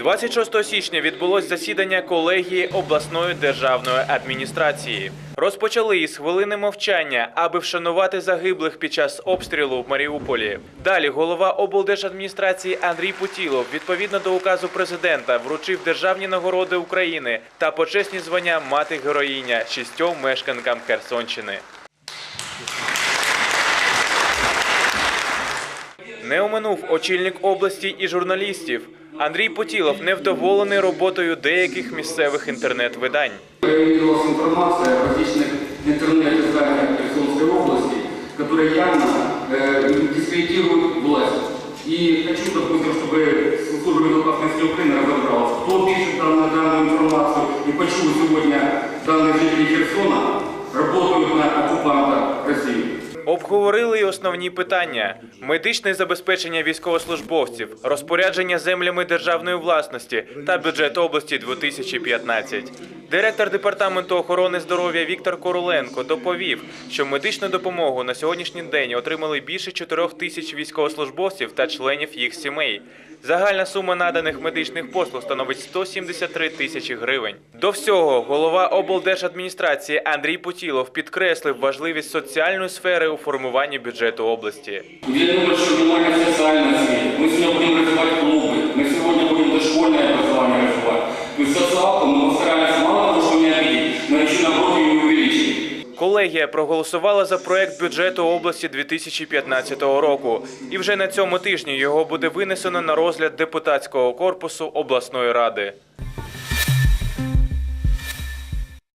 26 січня відбулось засідання колегії обласної державної адміністрації. Розпочали із хвилини мовчання, аби вшанувати загиблих під час обстрілу в Маріуполі. Далі голова облдержадміністрації Андрій Путілов, відповідно до указу президента, вручив державні нагороди України та почесні звання мати героїня шістьом мешканкам Херсонщини. Не оминув очільник області і журналістів. Андрій Путілов невдоволений роботою деяких місцевих інтернет-видань. Появилась информация в различных интернет-изданиях Херсонской области, которые явно э, дискредитируют власть. И хочу, допустим, чтобы служба безопасности Украины разобралась, кто пишет данную, данную информацию и почему сегодня данные жители Херсона работают на оккупанта России. Обговорили й основні питання: медичне забезпечення військовослужбовців, розпорядження землями державної власності та бюджет області 2015. Директор департаменту охорони здоров'я Віктор Короленко доповів, що медичну допомогу на сьогоднішній день отримали більше 4 тисяч військовослужбовців та членів їх сімей. Загальна сума наданих медичних послуг становить 173 тисячі гривень. До всього голова облдержадміністрації Андрій Путілов підкреслив важливість соціальної сфери у формуванні бюджету області. Уделено большое внимание социальной сфере. Мы сегодня будем развивать клубы, мы сегодня будем дошкольное образование развивать. То есть социалку мы Колегія проголосувала за проект бюджету області 2015 року, і вже на цьому тижні його буде винесено на розгляд депутатського корпусу обласної ради.